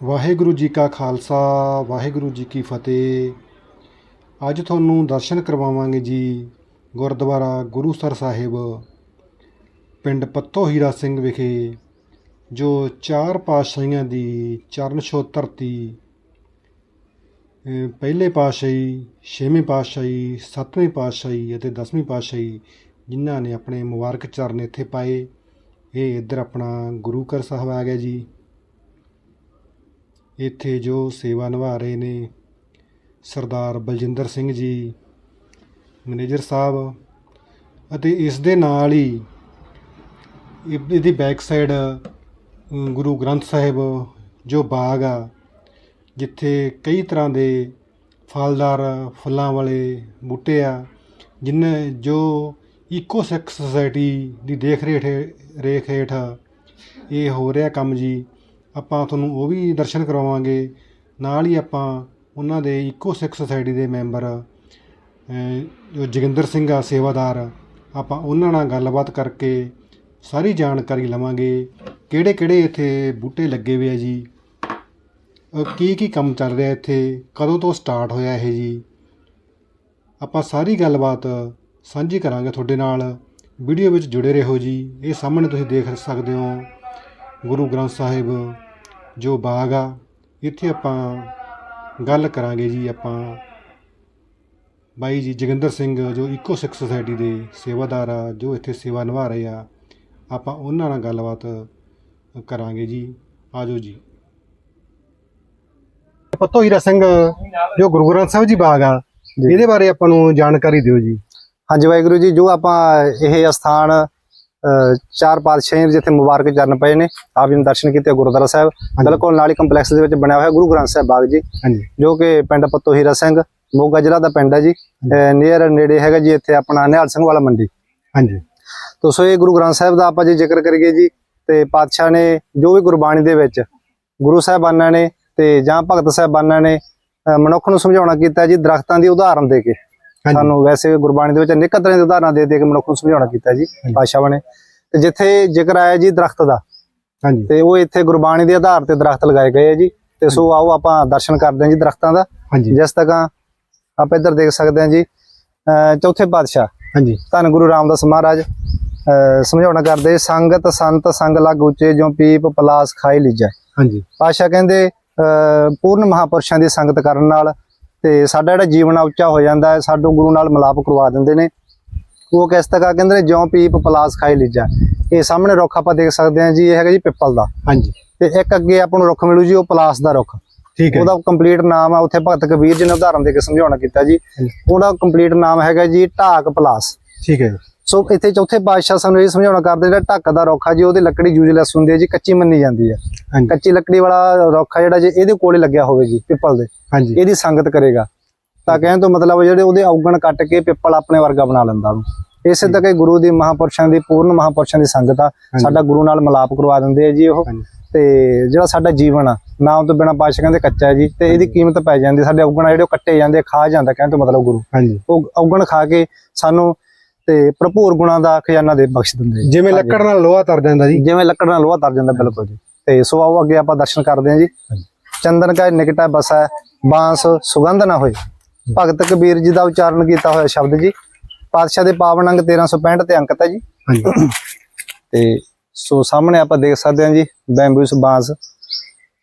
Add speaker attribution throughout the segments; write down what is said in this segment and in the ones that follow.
Speaker 1: ਵਾਹਿਗੁਰੂ ਜੀ ਕਾ ਖਾਲਸਾ, ਵਾਹਿਗੁਰੂ ਜੀ ਕੀ ਫਤਿਹ। ਅੱਜ ਤੁਹਾਨੂੰ ਦਰਸ਼ਨ ਕਰਵਾਵਾਂਗੇ ਜੀ ਗੁਰਦੁਆਰਾ ਗੁਰੂਸਰ ਸਾਹਿਬ, ਪਿੰਡ ਪੱਤੋ ਹੀਰਾ ਸਿੰਘ ਵਿਖੇ, ਜੋ ਚਾਰ ਪਾਤਸ਼ਾਹੀਆਂ ਦੀ ਚਰਨ ਛੋਹ ਧਰਤੀ ਪਹਿਲੇ ਪਾਤਸ਼ਾਹੀ, ਛੇਵੇਂ ਪਾਤਸ਼ਾਹੀ, ਸੱਤਵੇਂ ਪਾਤਸ਼ਾਹੀ ਅਤੇ ਦਸਵੀਂ ਪਾਤਸ਼ਾਹੀ ਜਿਨ੍ਹਾਂ ਨੇ ਆਪਣੇ ਮੁਬਾਰਕ ਚਰਨ ਇੱਥੇ ਪਾਏ, ਇਹ ਇੱਧਰ ਆਪਣਾ ਗੁਰੂ ਘਰ ਸਾਹਿਬ ਆ ਗਿਆ ਜੀ। ਇੱਥੇ ਜੋ ਸੇਵਾ ਨਿਭਾ ਰਹੇ ਨੇ, ਸਰਦਾਰ ਬਲਜਿੰਦਰ ਸਿੰਘ ਜੀ, ਮੈਨੇਜਰ ਸਾਹਿਬ ਅਤੇ ਇਸ ਦੇ ਨਾਲ ਹੀ ਇਹ- ਇਹਦੀ ਬੈਕ ਸਾਈਡ ਗੁਰੂ ਗ੍ਰੰਥ ਸਾਹਿਬ ਜੋ ਬਾਗ ਆ, ਜਿੱਥੇ ਕਈ ਤਰ੍ਹਾਂ ਦੇ ਫਲਦਾਰ ਫੁੱਲਾਂ ਵਾਲੇ ਬੂਟੇ ਆ ਜਿਨ੍ਹਾਂ ਜੋ ਈਕੋ ਸਿੱਖ ਸੁਸਾਇਟੀ ਦੀ ਦੇਖ ਰੇਖ ਰੇਖ ਹੇਠ ਇਹ ਹੋ ਰਿਹਾ ਕੰਮ ਜੀ। ਆਪਾਂ ਤੁਹਾਨੂੰ ਉਹ ਵੀ ਦਰਸ਼ਨ ਕਰਵਾਵਾਂਗੇ ਨਾਲ ਹੀ ਆਪਾਂ ਉਹਨਾਂ ਦੇ ਈਕੋ ਸਿੱਖ ਸੁਸਾਇਟੀ ਦੇ ਮੈਂਬਰ ਜੋ ਜੋਗਿੰਦਰ ਸਿੰਘ ਆ, ਸੇਵਾਦਾਰ, ਆਪਾਂ ਉਹਨਾਂ ਨਾਲ ਗੱਲਬਾਤ ਕਰਕੇ ਸਾਰੀ ਜਾਣਕਾਰੀ ਲਵਾਂਗੇ। ਕਿਹੜੇ ਕਿਹੜੇ ਇੱਥੇ ਬੂਟੇ ਲੱਗੇ ਹੋਏ ਆ ਜੀ? ਕੀ ਕੀ ਕੰਮ ਚੱਲ ਰਿਹਾ ਇੱਥੇ? ਕਦੋਂ ਤੋਂ ਸਟਾਰਟ ਹੋਇਆ ਇਹ ਜੀ? ਆਪਾਂ ਸਾਰੀ ਗੱਲਬਾਤ ਸਾਂਝੀ ਕਰਾਂਗੇ ਤੁਹਾਡੇ ਨਾਲ। ਵੀਡੀਓ ਵਿੱਚ ਜੁੜੇ ਰਹੋ ਜੀ। ਇਹ ਸਾਹਮਣੇ ਤੁਸੀਂ ਦੇਖ ਸਕਦੇ ਹੋ ਗੁਰੂ ਗ੍ਰੰਥ ਸਾਹਿਬ ਜੋ ਬਾਗ ਆ ਇੱਥੇ ਆਪਾਂ ਗੱਲ ਕਰਾਂਗੇ ਜੀ ਆਪਾਂ। ਬਾਈ ਜੀ ਜੋਗਿੰਦਰ ਸਿੰਘ ਜੋ ਇਕੋ ਸਿੱਖ ਸੁਸਾਇਟੀ ਦੇ ਸੇਵਾਦਾਰ ਆ ਜੋ ਇੱਥੇ ਸੇਵਾ ਨਿਭਾ ਰਹੇ ਆ ਆਪਾਂ ਉਹਨਾਂ ਨਾਲ ਗੱਲਬਾਤ ਕਰਾਂਗੇ ਜੀ। ਆਜੋ ਜੀ। ਪੱਤੋ ਹੀਰਾ ਸਿੰਘ ਜੋ ਗੁਰੂ ਗ੍ਰੰਥ ਸਾਹਿਬ ਜੀ ਬਾਗ ਆ। ਇਹਦੇ ਬਾਰੇ ਆਪਾਂ ਨੂੰ ਜਾਣਕਾਰੀ ਦਿਓ ਜੀ।
Speaker 2: ਹਾਂਜੀ ਵਾਹਿਗੁਰੂ ਜੀ ਜੋ ਆਪਾਂ ਇਹ ਅਸਥਾਨ ਅ, ਚਾਰ ਪਾਤਸ਼ਾਹੀਆਂ ਜਿੱਥੇ ਮੁਬਾਰਕ ਚਰਨ ਪਏ ਨੇ ਆਪ ਜੀ ਨੇ ਦਰਸ਼ਨ ਕੀਤੇ ਗੁਰਦੁਆਰਾ ਸਾਹਿਬ। ਬਿਲਕੁਲ ਨਾਲ ਹੀ ਕੰਪਲੈਕਸ ਦੇ ਵਿੱਚ ਬਣਿਆ ਹੋਇਆ ਗੁਰੂ ਗ੍ਰੰਥ ਸਾਹਿਬ ਬਾਗ ਜੀ ਜੋ ਕਿ ਪਿੰਡ ਪੱਤੋ ਹੀਰਾ ਸਿੰਘ ਮੋਗਾ ਜ਼ਿਲ੍ਹਾ ਦਾ ਪਿੰਡ ਹੈ ਜੀ ਨੀਅਰ ਨੇੜੇ ਹੈਗਾ ਜੀ ਇੱਥੇ ਆਪਣਾ ਨਿਹਾਲ ਸਿੰਘ ਵਾਲਾ ਮੰਡੀ।
Speaker 1: ਹਾਂਜੀ।
Speaker 2: ਤੋ ਸੋ ਇਹ ਗੁਰੂ ਗ੍ਰੰਥ ਸਾਹਿਬ ਦਾ ਆਪਾਂ ਜੇ ਜ਼ਿਕਰ ਕਰੀਏ ਜੀ ਤੇ ਪਾਤਸ਼ਾਹ ਨੇ ਜੋ ਵੀ ਗੁਰਬਾਣੀ ਦੇ ਵਿੱਚ ਗੁਰੂ ਸਾਹਿਬਾਨਾਂ ਨੇ ਤੇ ਜਾਂ ਭਗਤ ਸਾਹਿਬਾਨਾਂ ਨੇ ਮਨੁੱਖ ਨੂੰ ਸਮਝਾਉਣਾ ਕੀਤਾ ਜੀ ਦਰਖਤਾਂ ਦੀ ਉਦਾਹਰਨ ਦੇ ਕੇ। ਸਾਨੂੰ ਵੈਸੇ ਗੁਰਬਾਣੀ ਦੇ ਵਿੱਚ ਅਨੇਕ ਤਰ੍ਹਾਂ ਦੇ ਉਦਾਹਰਨਾਂ ਦੇ ਦੇ ਕੇ ਮਨੁੱਖ ਨੂੰ ਸਮਝਾਉਣਾ ਕੀਤਾ ਜੀ ਪਾਤਸ਼ਾਹ ਨੇ। ਤੇ ਜਿੱਥੇ ਜ਼ਿਕਰ ਆਇਆ ਜੀ ਦਰਖਤ ਦਾ
Speaker 1: ਹਾਂਜੀ।
Speaker 2: ਤੇ ਉਹ ਇੱਥੇ ਗੁਰਬਾਣੀ ਦੇ ਆਧਾਰ ਤੇ ਦਰਖਤ ਲਗਾਏ ਗਏ ਆ ਜੀ। ਤੇ ਸੋ ਆਓ ਆਪਾਂ ਦਰਸ਼ਨ ਕਰਦੇ ਹਾਂ ਜੀ ਦਰਖਤਾਂ ਦਾ।
Speaker 1: ਹਾਂਜੀ।
Speaker 2: ਜਿਸ ਤੱਕ ਆਪਾਂ ਇੱਧਰ ਦੇਖ ਸਕਦੇ ਹਾਂ ਜੀ ਚੌਥੇ ਪਾਤਸ਼ਾਹ।
Speaker 1: ਹਾਂਜੀ।
Speaker 2: ਧੰਨ ਗੁਰੂ ਰਾਮਦਾਸ ਮਹਾਰਾਜ ਸਮਝਾਉਣਾ ਕਰਦੇ ਸੰਗਤ ਸੰਤ ਸੰਗ ਲੱਗ ਉੱਚੇ ਜੋ ਪੀਪ ਪਲਾਸ ਖਾਈ ਲੀਜੈ।
Speaker 1: ਹਾਂਜੀ।
Speaker 2: ਪਾਤਸ਼ਾਹ ਕਹਿੰਦੇ ਪੂਰਨ ਮਹਾਪੁਰਸ਼ਾਂ ਦੀ ਸੰਗਤ ਕਰਨ ਨਾਲ ਤੇ ਸਾਡਾ ਜਿਹੜਾ ਜੀਵਨ ਉੱਚਾ ਹੋ ਜਾਂਦਾ ਹੈ ਸਾਡੂ ਗੁਰੂ ਨਾਲ ਮਿਲਾਪ ਕਰਵਾ ਦਿੰਦੇ ਨੇ। ਉਹ ਕਿਸ ਤਰ੍ਹਾਂ ਕਹਿੰਦੇ ਨੇ ਜਿਉਂ ਪੀਪ ਪਲਾਸ ਖਾਈ ਲੀਜਾ। ਇਹ ਸਾਹਮਣੇ ਰੁੱਖ ਆਪਾਂ ਦੇਖ ਸਕਦੇ ਹਾਂ ਜੀ ਇਹ ਹੈਗਾ ਜੀ ਪਿੱਪਲ ਦਾ।
Speaker 1: ਹਾਂਜੀ।
Speaker 2: ਤੇ ਇੱਕ ਅੱਗੇ ਆਪਾਂ ਨੂੰ ਰੁੱਖ ਮਿਲੂ ਜੀ ਉਹ ਪਲਾਸ ਦਾ ਰੁੱਖ।
Speaker 1: ਠੀਕ ਹੈ
Speaker 2: ਉਹਦਾ ਕੰਪਲੀਟ ਨਾਮ ਆ ਉੱਥੇ ਭਗਤ ਕਬੀਰ ਜੀ ਨੇ ਉਦਾਹਰਨ ਦੇ ਕੇ ਸਮਝਾਉਣਾ ਕੀਤਾ ਜੀ। ਉਹਦਾ ਕੰਪਲੀਟ ਨਾਮ ਹੈਗਾ ਜੀ ਢਾਕ ਪਲਾਸ।
Speaker 1: ਠੀਕ ਹੈ
Speaker 2: ਸੋ ਇੱਥੇ ਚੌਥੇ ਪਾਤਸ਼ਾਹ ਸਾਨੂੰ ਇਹ ਸਮਝਾਉਣਾ ਕਰਦੇ ਜਿਹੜਾ ਢੱਕ ਦਾ ਰੁੱਖ ਆ ਜੀ ਉਹਦੀ ਲੱਕੜੀ ਯੂਜ਼ਲੈਸ ਹੁੰਦੀ ਹੈ ਜੀ ਕੱਚੀ ਮੰਨੀ ਜਾਂਦੀ ਹੈ। ਕੱਚੀ ਲੱਕੜੀ ਵਾਲਾ ਰੁੱਖ ਜਿਹੜਾ ਜੇ ਇਹਦੇ ਕੋਲੇ ਲੱਗਿਆ ਹੋਵੇ ਜੀ ਪਿੱਪਲ ਦੇ।
Speaker 1: ਹਾਂਜੀ।
Speaker 2: ਇਹਦੀ ਸੰਗਤ ਕਰੇਗਾ। ਤਾਂ ਕਹਿਣ ਤੋਂ ਮਤਲਬ ਜਿਹੜੇ ਉਹਦੇ ਔਗਣ ਕੱਟ ਕੇ ਪਿੱਪਲ ਆਪਣੇ ਵਰਗਾ ਬਣਾ ਲੈਂਦਾ ਉਹਨੂੰ ਇਸੇ ਤੱਕ ਗੁਰੂ ਦੀ ਮਹਾਪੁਰਸ਼ਾਂ ਦੀ ਪੂਰਨ ਮਹਾਪੁਰਸ਼ਾਂ ਦੀ ਸੰਗਤ ਆ ਸਾਡਾ ਗੁਰੂ ਨਾਲ ਮਿਲਾਪ ਕਰਵਾ ਦਿੰਦੇ ਆ ਜੀ ਉਹ। ਤੇ ਜਿਹੜਾ ਸਾਡਾ ਜੀਵਨ ਆ ਨਾਮ ਤੋਂ ਬਿਨਾ ਪਾਸ਼ਾ ਕਹਿੰਦੇ ਕੱਚਾ ਹੈ ਜੀ ਤੇ ਇਹਦੀ ਕੀਮਤ ਪੈ ਜਾਂਦੀ ਸਾਡੇ ਔਗਣ ਜਿਹੜੇ ਕੱਟੇ ਜਾਂਦੇ ਖਾ ਜਾਂਦਾ ਕਹਿਣ ਤੋਂ ਮਤਲਬ ਗੁਰੂ।
Speaker 1: ਹਾਂਜੀ।
Speaker 2: ਉਹ ਔਗਣ ਖਾ ਕੇ ਸਾਨੂੰ ਤੇ ਭਰਪੂਰ ਗੁਣਾਂ ਦਾ ਖਜ਼ਾਨਾ ਦੇ ਬਖਸ਼ ਦਿੰਦੇ।
Speaker 1: ਜਿਵੇਂ ਲੱਕੜ ਨਾਲ ਲੋਹਾ ਤਰ ਜਾਂਦਾ ਜੀ।
Speaker 2: ਜਿਵੇਂ ਲੱਕੜ ਨਾਲ ਲੋਹਾ ਤਰ ਜਾਂਦਾ ਬਿਲਕੁਲ ਜੀ। ਤੇ ਸੋ ਆਓ ਅੱਗੇ ਆਪਾਂ ਦਰਸ਼ਨ ਕਰਦੇ ਹਾਂ ਜੀ। ਚੰਦਨ ਕਾ ਨਿਕਟਾ ਬਸਾ ਬਾਂਸ ਸੁਗੰਧ ਨਾ ਹੋਏ। ਭਗਤ ਕਬੀਰ ਜੀ ਦਾ ਉਚਾਰਨ ਕੀਤਾ ਹੋਇਆ ਸ਼ਬਦ ਜੀ। ਪਾਤਸ਼ਾਹ ਦੇ ਪਾਵਨ ਅੰਗ 1365 ਤੇ ਅੰਕਿਤ ਹੈ ਜੀ।
Speaker 1: ਹਾਂਜੀ।
Speaker 2: ਤੇ ਸੋ ਸਾਹਮਣੇ ਆਪਾਂ ਦੇਖ ਸਕਦੇ ਹਾਂ ਜੀ ਬੈਂਬੂਸ ਬਾਂਸ।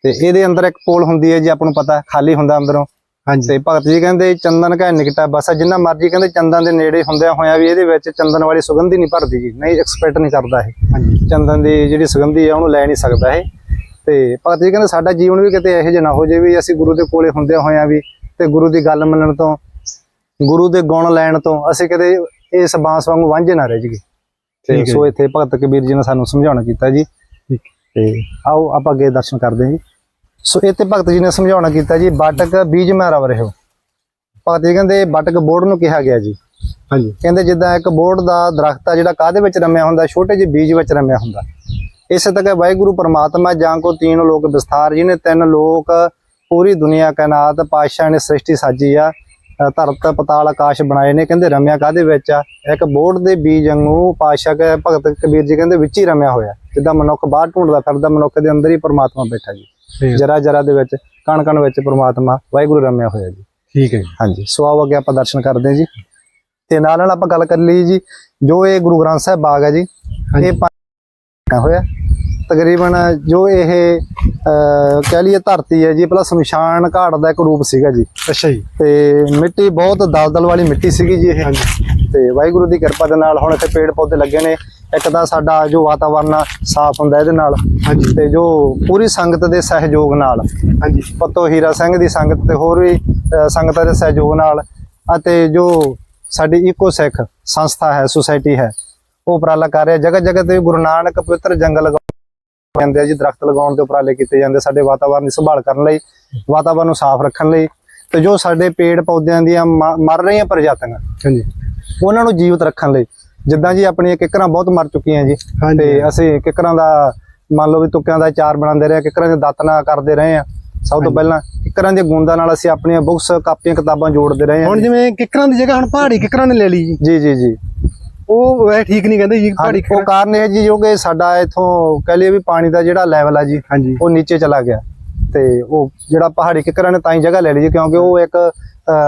Speaker 2: ਤੇ ਇਹਦੇ ਅੰਦਰ ਇੱਕ ਪੋਲ ਹੁੰਦੀ ਹੈ ਜੀ ਆਪਾਂ ਨੂੰ ਪਤਾ ਖਾਲੀ ਹੁੰਦਾ ਅੰਦਰੋਂ।
Speaker 1: ਹਾਂਜੀ।
Speaker 2: ਤੇ ਭਗਤ ਜੀ ਕਹਿੰਦੇ ਚੰਦਨ ਕਾ ਨਿਕਟਾ ਬਸ ਜਿੰਨਾ ਮਰਜ਼ੀ ਕਹਿੰਦੇ ਚੰਦਨ ਦੇ ਨੇੜੇ ਹੁੰਦਿਆਂ ਹੋਇਆਂ ਵੀ ਇਹਦੇ ਵਿੱਚ ਚੰਦਨ ਵਾਲੀ ਸੁਗੰਧੀ ਨਹੀਂ ਭਰਦੀ ਜੀ ਨਹੀਂ ਐਕਸਪੈਕਟ ਨਹੀਂ ਕਰਦਾ ਇਹ।
Speaker 1: ਹਾਂਜੀ।
Speaker 2: ਚੰਦਨ ਦੀ ਜਿਹੜੀ ਸੁਗੰਧੀ ਆ ਉਹਨੂੰ ਲੈ ਨਹੀਂ ਸਕਦਾ ਇਹ। ਤੇ ਭਗਤ ਜੀ ਕਹਿੰਦੇ ਸਾਡਾ ਜੀਵਨ ਵੀ ਕਿਤੇ ਇਹੋ ਜਿਹਾ ਨਾ ਹੋ ਜੇ ਵੀ ਅਸੀਂ ਗੁਰੂ ਦੇ ਕੋਲੇ ਹੁੰਦਿਆਂ ਹੋਇਆਂ ਵੀ ਤੇ ਗੁਰੂ ਦੀ ਗੱਲ ਮੰਨਣ ਤੋਂ ਗੁਰੂ ਦੇ ਗੁਣ ਲੈਣ ਤੋਂ ਅਸੀਂ ਕਦੇ ਇਸ ਬਾਂਸ ਵਾਂਗੂ ਵਾਂਝੇ ਨਾ ਰਹਿ ਜਾਈਏ। ਤੇ ਸੋ ਇੱਥੇ ਭਗਤ ਕਬੀਰ ਜੀ ਨੇ ਸਾਨੂੰ ਸਮਝਾਉਣਾ ਕੀਤਾ ਜੀ। ਤੇ ਆਓ ਆਪਾਂ ਅੱਗੇ ਦਰਸ਼ਨ ਕਰਦੇ ਹਾਂ ਜੀ। ਸੋ ਇੱਥੇ ਭਗਤ ਜੀ ਨੇ ਸਮਝਾਉਣਾ ਕੀਤਾ ਜੀ ਬਾਟਕ ਬੀਜ ਮੈਂ ਰਵ ਰਹਿਓ ਭਗਤ ਜੀ ਕਹਿੰਦੇ ਬਾਟਕ ਬੋੜ ਨੂੰ ਕਿਹਾ ਗਿਆ ਜੀ।
Speaker 1: ਹਾਂਜੀ।
Speaker 2: ਕਹਿੰਦੇ ਜਿੱਦਾਂ ਇੱਕ ਬੋੜ ਦਾ ਦਰਖਤ ਆ ਜਿਹੜਾ ਕਾਹਦੇ ਵਿੱਚ ਰਮਿਆ ਹੁੰਦਾ? ਛੋਟੇ ਜਿਹੇ ਬੀਜ ਵਿੱਚ ਰਮਿਆ ਹੁੰਦਾ। ਇਸੇ ਤਰ੍ਹਾਂ ਵਾਹਿਗੁਰੂ ਪਰਮਾਤਮਾ ਜਾਂ ਕੋ ਤੀਨ ਲੋਕ ਵਿਸਥਾਰ ਜਿਹਨੇ ਤਿੰਨ ਲੋਕ ਪੂਰੀ ਦੁਨੀਆ ਕਾਇਨਾਤ ਪਾਤਸ਼ਾਹ ਨੇ ਸ੍ਰਿਸ਼ਟੀ ਸਾਜੀ ਆ ਧਰਤ ਪਤਾਲ ਆਕਾਸ਼ ਬਣਾਏ ਨੇ। ਕਹਿੰਦੇ ਰਮਿਆ ਕਾਦੇ ਵਿੱਚ ਆ? ਇੱਕ ਬੋੜ ਦੇ ਬੀਜ ਵਾਂਗੂ ਕੇ ਭਗਤ ਕਬੀਰ ਜੀ ਕਹਿੰਦੇ ਵਿੱਚ ਹੀ ਰਮਿਆ ਹੋਇਆ। ਜਿੱਦਾਂ ਮਨੁੱਖ ਬਾਹਰ ਢੂੰਡਦਾ ਫਿਰਦਾ ਮਨੁੱਖ ਦੇ ਅੰਦਰ ਹੀ ਪਰਮਾਤਮਾ ਬੈਠਾ ਜੀ। ਜਰਾ ਜਰਾ ਦੇ ਵਿੱਚ ਕਣ ਕਣ ਵਿੱਚ ਪ੍ਰਮਾਤਮਾ ਵਾਹਿਗੁਰੂ ਰਮਿਆ ਹੋਇਆ ਜੀ।
Speaker 1: ਠੀਕ ਹੈ ਜੀ।
Speaker 2: ਹਾਂਜੀ ਸੋ ਆਓ ਅੱਗੇ ਆਪਾਂ ਦਰਸ਼ਨ ਕਰਦੇ ਹਾਂ ਜੀ। ਤੇ ਨਾਲ ਨਾਲ ਆਪਾਂ ਗੱਲ ਕਰ ਲਈ ਜੀ ਜੋ ਇਹ ਗੁਰੂ ਗ੍ਰੰਥ ਸਾਹਿਬ ਬਾਗ ਹੈ ਜੀ। ਇਹ ਪੰਜ ਹੋਇਆ। ਤਕਰੀਬਨ ਜੋ ਇਹ ਕਹਿ ਲਈਏ ਧਰਤੀ ਹੈ ਜੀ ਪਹਿਲਾਂ ਸ਼ਮਸ਼ਾਨ ਘਾਟ ਦਾ ਇੱਕ ਰੂਪ ਸੀਗਾ ਜੀ।
Speaker 1: ਅੱਛਾ ਜੀ।
Speaker 2: ਤੇ ਮਿੱਟੀ ਬਹੁਤ ਦਲਦਲ ਵਾਲੀ ਮਿੱਟੀ ਸੀਗੀ ਜੀ ਇਹ। ਤੇ ਵਾਹਿਗੁਰੂ ਦੀ ਕਿਰਪਾ ਦੇ ਨਾਲ ਹੁਣ ਇੱਥੇ ਪੇੜ ਪੌਦੇ ਲੱਗੇ ਨੇ। ਇੱਕ ਤਾਂ ਸਾਡਾ ਜੋ ਵਾਤਾਵਰਨ ਸਾਫ਼ ਹੁੰਦਾ ਇਹਦੇ ਨਾਲ।
Speaker 1: ਹਾਂਜੀ।
Speaker 2: ਤੇ ਜੋ ਪੂਰੀ ਸੰਗਤ ਦੇ ਸਹਿਯੋਗ ਨਾਲ।
Speaker 1: ਹਾਂਜੀ।
Speaker 2: ਪੱਤੋ ਹੀਰਾ ਸਿੰਘ ਦੀ ਸੰਗਤ ਤੇ ਹੋਰ ਵੀ ਸੰਗਤਾਂ ਦੇ ਸਹਿਯੋਗ ਨਾਲ ਅਤੇ ਜੋ ਸਾਡੀ ਇਕੋ ਸਿੱਖ ਸੰਸਥਾ ਹੈ ਸੁਸਾਇਟੀ ਹੈ ਉਹ ਉਪਰਾਲਾ ਕਰ ਰਿਹਾ। ਜਗ੍ਹਾ ਜਗ੍ਹਾ ਤੇ ਗੁਰੂ ਨਾਨਕ ਪਵਿੱਤਰ ਜੰਗਲ ਜਾਂਦੇ ਆ ਜੀ ਦਰਖਤ ਲਗਾਉਣ ਦੇ ਉਪਰਾਲੇ ਕੀਤੇ ਜਾਂਦੇ ਸਾਡੇ ਵਾਤਾਵਰਨ ਦੀ ਸੰਭਾਲ ਕਰਨ ਲਈ ਵਾਤਾਵਰਨ ਨੂੰ ਸਾਫ਼ ਰੱਖਣ ਲਈ। ਤੇ ਜੋ ਸਾਡੇ ਪੇੜ ਪੌਦਿਆਂ ਦੀਆਂ ਮਰ ਰਹੀਆਂ ਪ੍ਰਜਾਤੀਆਂ
Speaker 1: ਹਾਂਜੀ।
Speaker 2: ਉਹਨਾਂ ਨੂੰ ਜੀਵਤ ਰੱਖਣ ਲਈ ਜਿੱਦਾਂ ਜੀ ਆਪਣੀਆਂ ਕਿੱਕਰਾਂ ਬਹੁਤ ਮਰ ਚੁੱਕੀਆਂ ਜੀ। ਤੇ ਅਸੀਂ ਕਿੱਕਰਾਂ ਦਾ ਮੰਨ ਲਓ ਵੀ ਤੁੱਕਿਆਂ ਦਾ ਚਾਰ ਬਣਾਉਂਦੇ ਰਹੇ ਕਿੱਕਰਾਂ ਦੇ ਦਾਤਨਾ ਕਰਦੇ ਰਹੇ ਆ ਸਭ ਤੋਂ ਪਹਿਲਾਂ ਕਿੱਕਰਾਂ ਦੀਆਂ ਗੂੰਦਾਂ ਨਾਲ ਅਸੀਂ ਆਪਣੀਆਂ ਬੁੱਕਸ ਕਾਪੀਆਂ ਕਿਤਾਬਾਂ ਜੋੜਦੇ ਰਹੇ
Speaker 1: ਹੁਣ
Speaker 2: ਹਾਂ
Speaker 1: ਜਿਵੇਂ ਕਿਕਰਾਂ ਦੀ ਜਗ੍ਹਾ ਹੁਣ ਪਹਾੜੀ ਕਿਕਰਾਂ ਨੇ ਲੈ ਲਈ ਜੀ।
Speaker 2: ਜੀ ਜੀ ਜੀ।
Speaker 1: ਉਹ ਵੈਸੇ ਠੀਕ ਨਹੀਂ ਕਹਿੰਦੇ ਜੀ ਪਹਾੜੀ
Speaker 2: ਉਹ ਕਾਰਨ ਇਹ ਜੀ ਜੋ ਕਿ ਸਾਡਾ ਇਥੋਂ ਕਹ ਲਈਏ ਵੀ ਪਾਣੀ ਦਾ ਜਿਹੜਾ ਲੈਵਲ ਆ ਜੀ ਉਹ ਨੀਚੇ ਚਲਾ ਗਿਆ। ਤੇ ਉਹ ਜਿਹੜਾ ਪਹਾੜੀ ਕਿੱਕਰਾਂ ਨੇ ਤਾਂ ਹੀ ਜਗ੍ਹਾ ਲੈ ਲਈ ਕਿਉਂਕਿ ਉਹ ਇੱਕ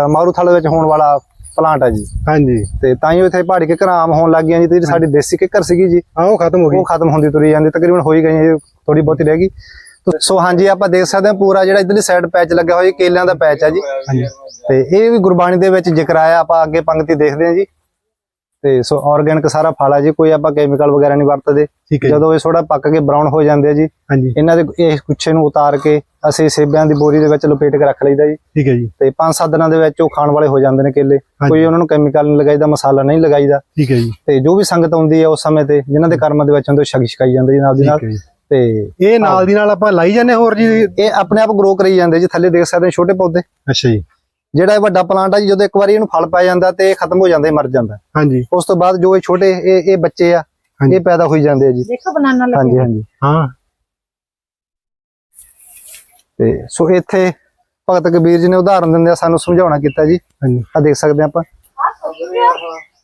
Speaker 2: ਮਾਰੂਥਲ ਵਿੱਚ ਹੋਣ ਵਾਲਾ ਪਲਾਂਟ ਆ ਜੀ।
Speaker 1: ਹਾਂਜੀ।
Speaker 2: ਤੇ ਤਾਂ ਹੀ ਇੱਥੇ ਪਹਾੜੀ ਕਿੱਕਰਾਂ ਆਮ ਹੋਣ ਲੱਗ ਗਈਆਂ ਜੀ ਤੇ ਜਿਹੜੀ ਸਾਡੀ ਦੇਸੀ ਕਿੱਕਰ ਸੀਗੀ ਜੀ
Speaker 1: ਹਾਂ ਉਹ ਖਤਮ ਹੋ ਗਈ।
Speaker 2: ਉਹ ਖਤਮ ਹੁੰਦੀ ਤੁਰੀ ਜਾਂਦੀ ਤਕਰੀਬਨ ਹੋਈ ਗਈ ਥੋੜੀ ਬਹੁਤੀ ਰਹਿ ਗਈ। ਸੋ ਹਾਂਜੀ ਆਪਾਂ ਦੇਖ ਸਕਦੇ ਹਾਂ ਪੂਰਾ ਜਿਹੜਾ ਇਧਰਲੀ ਸਾਈਡ ਪੈਚ ਲੱਗਾ ਹੋਇਆ ਕੇਲਿਆਂ ਦਾ ਪੈਚ ਆ ਜੀ।
Speaker 1: ਹਾਂਜੀ।
Speaker 2: ਤੇ ਇਹ ਵੀ ਗੁਰਬਾਣੀ ਦੇ ਵਿੱਚ ਜ਼ਿਕਰ ਆਇਆ ਆਪਾਂ ਅੱਗੇ ਪੰਕਤੀ ਦੇਖਦੇ ਹਾਂ ਜੀ। ਤੇ ਸੋ ਆਰਗੈਨਿਕ ਸਾਰਾ ਫਲ ਆ ਜੀ ਕੋਈ ਆਪਾਂ ਕੈਮੀਕਲ ਵਗੈਰਾ ਨਹੀਂ ਵਰਤਦੇ। ਜਦੋਂ ਇਹ ਥੋੜਾ ਪੱਕ ਕੇ ਬਰਾਊਨ ਹੋ ਜਾਂਦੇ ਆ ਜੀ ਇਹਨਾਂ ਦੇ ਇਹ ਗੁੱਛੇ ਨੂੰ ਉਤਾਰ ਕੇ ਅਸੀਂ ਸੇਬਿਆਂ ਦੀ ਬੋਰੀ ਦੇ ਵਿੱਚ ਲਪੇਟ ਕੇ ਰੱਖ ਲਈਦਾ ਜੀ।
Speaker 1: ਠੀਕ ਹੈ ਜੀ।
Speaker 2: ਤੇ 5-7 ਦਿਨਾਂ ਦੇ ਵਿੱਚ ਉਹ ਖਾਣ ਵਾਲੇ ਹੋ ਜਾਂਦੇ ਨੇ ਕੇਲੇ। ਕੋਈ ਉਹਨਾਂ ਨੂੰ ਕੈਮੀਕਲ ਨਹੀਂ ਲਗਾਈਦਾ ਮਸਾਲਾ ਨਹੀਂ ਲਗਾਈਦਾ।
Speaker 1: ਠੀਕ ਹੈ ਜੀ।
Speaker 2: ਤੇ ਜੋ ਵੀ ਸੰਗਤ ਆਉਂਦੀ ਹੈ ਉਸ ਸਮੇਂ ਤੇ ਜਿਨ੍ਹਾਂ ਦੇ ਕਰਮਾਂ ਦੇ ਵਿੱਚ ਹੁੰਦੇ ਉਹ ਛਕ ਛਕਾਈ ਜਾਂਦੇ ਜੀ ਨਾਲ ਦੀ ਨਾਲ। ਤੇ
Speaker 1: ਇਹ ਨਾਲ ਦੀ ਨਾਲ ਆਪਾਂ ਲਾਈ ਜਾਂਦੇ ਹੋਰ ਜੀ?
Speaker 2: ਇਹ ਆਪਣੇ ਆਪ ਗਰੋ ਕਰੀ ਜਾਂਦੇ ਜੀ ਥੱਲੇ ਦੇਖ ਸਕਦੇ ਛੋਟੇ ਪੌਦੇ।
Speaker 1: ਅੱਛਾ ਜੀ।
Speaker 2: ਜਿਹੜਾ ਇਹ ਵੱਡਾ ਪਲਾਂਟ ਆ ਜੀ ਜਦੋਂ ਇੱਕ ਵਾਰੀ ਇਹਨੂੰ ਫਲ ਪੈ ਜਾਂਦਾ ਤੇ ਇਹ ਖਤਮ ਹੋ ਜਾਂਦਾ ਇਹ ਮਰ ਜਾਂਦਾ।
Speaker 1: ਹਾਂਜੀ।
Speaker 2: ਉਸ ਤੋਂ ਬਾਅਦ ਜੋ ਇਹ ਛੋਟੇ ਇਹ ਇਹ ਬੱਚੇ ਆ। ਇਹ ਪੈਦਾ ਹੋਈ ਜਾਂਦੇ ਆ ਜੀ।
Speaker 3: ਦੇਖੋ ਬਨਾਨਾ ਲੱਗੇ
Speaker 2: ਹਾਂਜੀ ਹਾਂਜੀ।
Speaker 1: ਹਾਂ।
Speaker 2: ਤੇ ਸੋ ਇੱਥੇ ਭਗਤ ਕਬੀਰ ਜੀ ਨੇ ਉਦਾਹਰਨ ਦਿੰਦੇ ਆ ਸਾਨੂੰ ਸਮਝਾਉਣਾ ਕੀਤਾ ਜੀ।
Speaker 1: ਹਾਂਜੀ।
Speaker 2: ਆ ਦੇਖ ਸਕਦੇ ਆਪਾਂ।